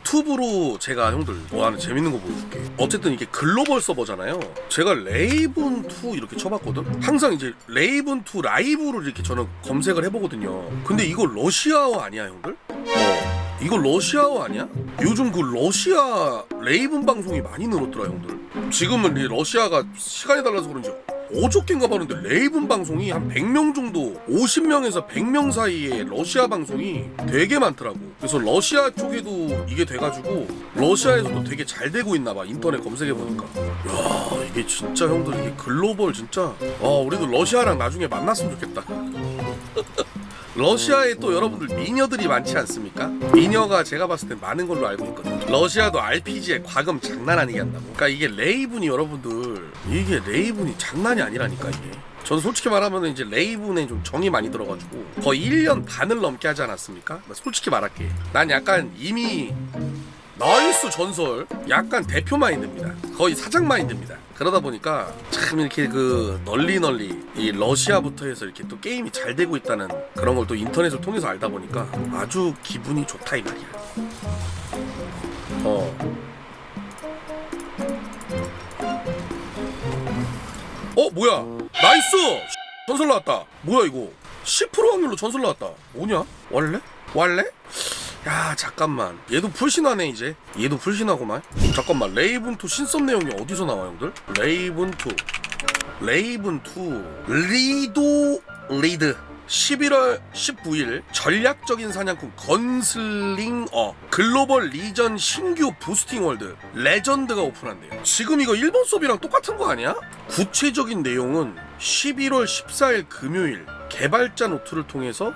유튜브로 제가 형들 뭐 하는 재밌는 거 보여줄게. 어쨌든 이게 글로벌 서버잖아요. 제가 레이븐 2 이렇게 쳐봤거든. 항상 이제 레이븐 2 라이브로 이렇게 저는 검색을 해보거든요. 근데 이거 러시아어 아니야, 형들? 어. 이거 러시아어 아니야? 요즘 그 러시아 레이븐 방송이 많이 늘었더라, 형들. 지금은 이 러시아가 시간이 달라서 그런지 어저께인가 봤는데 레이븐 방송이 한 100명 정도 50명에서 100명 사이에 러시아 방송이 되게 많더라고. 그래서 러시아 쪽에도 이게 돼가지고 러시아에서도 되게 잘 되고 있나 봐 인터넷 검색해보니까. 야 이게 진짜 형들 이게 글로벌 진짜. 어 우리도 러시아랑 나중에 만났으면 좋겠다 러시아에 또 여러분들 미녀들이 많지 않습니까? 미녀가 제가 봤을 땐 많은 걸로 알고 있거든요. 러시아도 RPG에 과금 장난 아니게 한다고. 그러니까 이게 레이븐이 여러분들 이게 레이븐이 장난이 아니라니까 이게. 저는 솔직히 말하면 이제 레이븐에 좀 정이 많이 들어가지고 거의 1년 반을 넘게 하지 않았습니까? 나 솔직히 말할게. 난 약간 이미 나이스 전설 약간 대표 마인드입니다. 거의 사장 마인드입니다. 그러다 보니까 참 이렇게 그 널리 널리 이 러시아부터 해서 이렇게 또 게임이 잘 되고 있다는 그런 걸 또 인터넷을 통해서 알다 보니까 아주 기분이 좋다 이 말이야. 어. 어 뭐야? 나이스! 전설 나왔다. 뭐야 이거? 10% 확률로 전설 나왔다. 뭐냐? 원래? 원래? 야 잠깐만. 얘도 풀신하네 이제. 얘도 풀신하고만. 잠깐만 레이븐2 신섭 내용이 어디서 나와 형들? 레이븐2 레이븐2 리도 리드. 11월 19일 전략적인 사냥꾼 건슬링어. 글로벌 리전 신규 부스팅 월드. 레전드가 오픈한대요. 지금 이거 일본 수업이랑 똑같은 거 아니야? 구체적인 내용은 11월 14일 금요일 개발자 노트를 통해서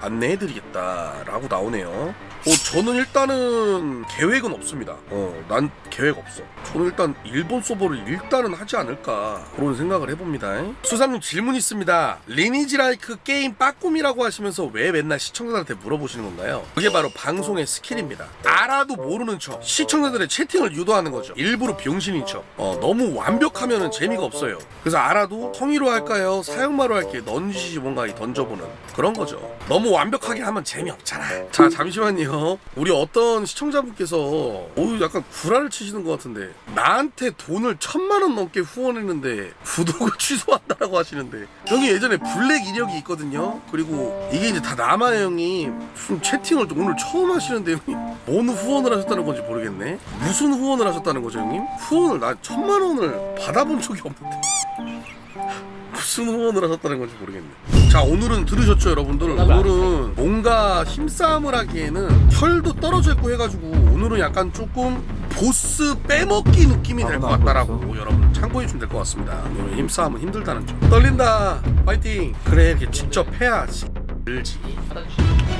안내해드리겠다라고 나오네요. 어, 저는 일단은 계획은 없습니다. 어, 난 계획 없어. 저는 일단 일본 서버를 일단은 하지 않을까 그런 생각을 해봅니다. 수사님 질문 있습니다. 리니지 라이크 게임 빠꿈이라고 하시면서 왜 맨날 시청자들한테 물어보시는 건가요? 그게 바로 방송의 스킬입니다. 알아도 모르는 척 시청자들의 채팅을 유도하는 거죠. 일부러 병신인 척. 어, 너무 완벽하면은 재미가 없어요. 그래서 알아도 성의로 할까요? 사형마로 할게 넌지시 뭔가 던져보는 그런 거죠. 너무 완벽하게 하면 재미없잖아. 자 잠시만요. 우리 어떤 시청자분께서 오 약간 구라를 치시는 것 같은데 나한테 돈을 천만 원 넘게 후원했는데 구독을 취소한다라고 하시는데 형이 예전에 블랙 이력이 있거든요. 그리고 이게 이제 다 남아 형이 무슨 채팅을 오늘 처음 하시는데 형이 뭔 후원을 하셨다는 건지 모르겠네. 무슨 후원을 하셨다는 거죠 형님? 후원을 나 천만 원을 받아본 적이 없는데. 무슨 후원을 하셨다는 건지 모르겠네. 자, 오늘은 들으셨죠, 여러분들? 오늘은 뭔가 힘싸움을 하기에는 혈도 떨어져 있고 해가지고 오늘은 약간 조금 보스 빼먹기 느낌이 될 것 같다라고 여러분 참고해 주면 될 것 같습니다. 오늘 힘싸움은 힘들다는 점. 떨린다. 파이팅. 그래, 이렇게 직접 해야지. 늘지.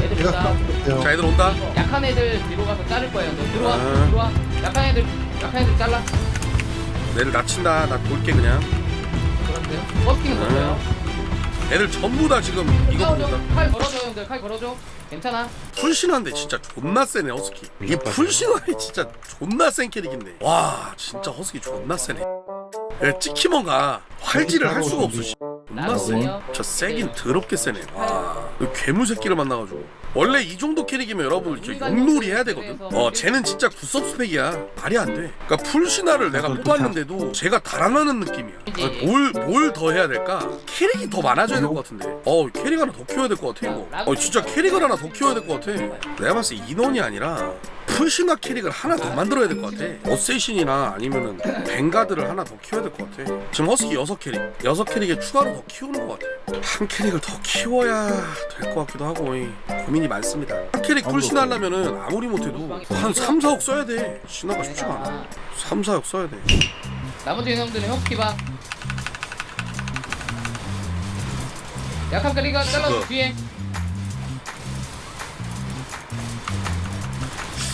애들. 볼게요. 자, 애들 온다. 약한 애들 뒤로 가서 자를 거예요. 너 들어와, 아. 들어와. 약한 애들, 약한 애들 잘라. 내를 낮춘다. 나 볼게 그냥. 그런데요. 버스킹은 아. 뭐예요? 애들 전부 다 지금 이거 봅니다. 칼 걸어줘 형들, 칼 걸어줘. 괜찮아. 풀신한데 진짜 존나 세네 허스키. 이게 풀신한데 진짜 존나 센 캐릭인데. 와 진짜 허스키 존나 세네. 야, 찍히먼가 활지를 할 수가 없어 씨. 존나 세저 세긴 더럽게 세네. 와 괴물 새끼를 만나가지고. 원래 이 정도 캐릭이면 여러분 용놀이 해야 되거든. 어 쟤는 진짜 굿섭 스펙이야. 말이 안돼. 그러니까 풀신화를 내가 뽑았는데도 제가 달아나는 느낌이야. 뭘뭘 더 해야 될까? 캐릭이 더 많아져야 될 것 같은데. 어 캐릭 하나 더 키워야 될 것 같아 이거. 어 진짜 캐릭을 하나 더 키워야 될 것 같아. 내가 봤을 때 인원이 아니라 풀신화 캐릭을 하나 더 만들어야 될 것 같아 어세이신이나 아니면은 벵가드를 하나 더 키워야 될 것 같아 지금 허스키 여섯 캐릭 여섯 캐릭에 추가로 더 키우는 것 같아 한 캐릭을 더 키워야 될 것 같기도 하고 이, 고민이 많습니다 한 캐릭 풀신 하려면은 아무리 못해도 한 3, 4억 써야 돼 신화가 쉽지가 않아 3, 4억 써야 돼 나머지 형들은 혁키 봐. 약한 캐리가 잘라줘 죽어. 뒤에.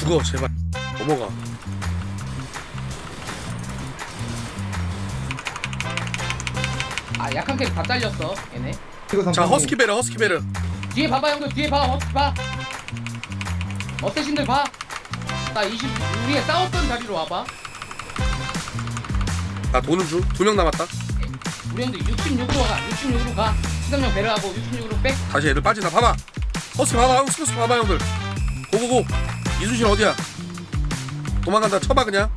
죽어 제발. 넘어가. 아 약한 캐리 다 잘렸어. 얘네. 자 허스키 베르 허스키 베르. 뒤에 봐봐 형들. 뒤에 봐 헛, 봐. 어쌔신들 봐나 20, 우리가 싸웠던 자리로 와봐. 나 도는 중두 명 남았다. 우리 형들 66으로 가 66으로 가. 시상령 배려하고 66으로 빼 다시 애들 빠진다. 봐봐. 허스키 봐봐 허스키 허스키 봐봐 형들. 고고고 이순신 어디야? 도망간다. 쳐봐 그냥.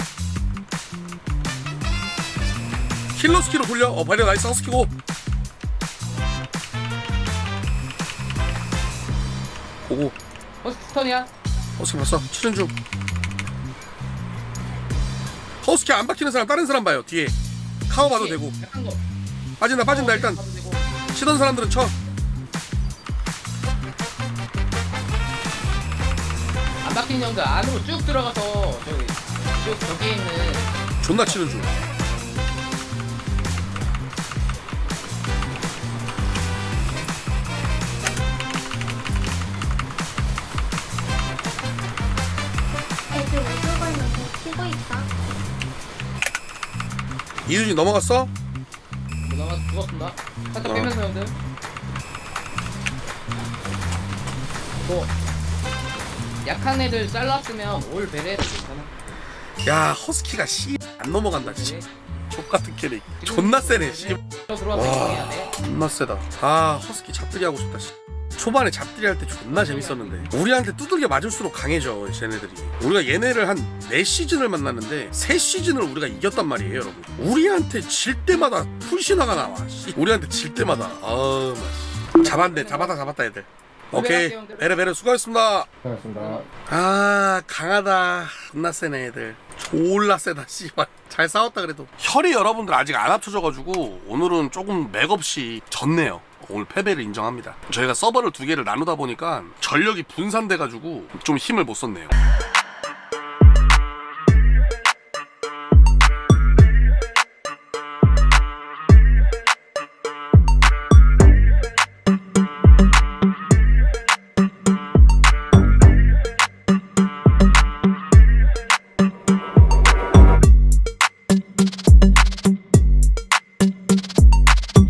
킬러 스키로 돌려. 어 발려 나이스 스키고. 오고. 버스 스턴이야? 허스키 봤어. 치는 중. 허스키 안 박히는 사람 다른 사람 봐요 뒤에. 카워 봐도 되고. 빠진다 빠진다 일단. 치던 사람들은 쳐 안 박힌 형들 안으로 쭉 들어가서 저기 쭉 저기에 있는 존나 치는 중 애들 오토바이 면 치고 있다. 이유진 넘어갔어? 누나가 죽었습니다 살짝 어. 빼면서 형들 뭐 약한 애들 잘랐으면 올 베레도 괜찮아. 야 허스키가 씨안 넘어간다 진짜 족같은 캐릭. 존나 세네 씨. 저 들어와서 와. 이동해야 돼. 존나 세다. 아 허스키 잡들이 하고 싶다 씨. 초반에 잡들이 할 때 존나 재밌었는데. 우리한테 두들겨 맞을수록 강해져 쟤네들이. 우리가 얘네를 한 4시즌을 만났는데 3시즌을 우리가 이겼단 말이에요 여러분. 우리한테 질 때마다 풀신화가 나와 씨. 우리한테 질 때마다. 아우 마, 씨. 잡았네. 잡았다 잡았다 애들 오케이. 베레 베레 수고하셨습니다. 반갑습니다. 아 강하다. 존나 세네 애들. 졸라 세다 씨발. 잘 싸웠다 그래도. 혈이 여러분들 아직 안 합쳐져가지고 오늘은 조금 맥없이 졌네요. 오늘 패배를 인정합니다. 저희가 서버를 두 개를 나누다 보니까 전력이 분산돼가지고 좀 힘을 못 썼네요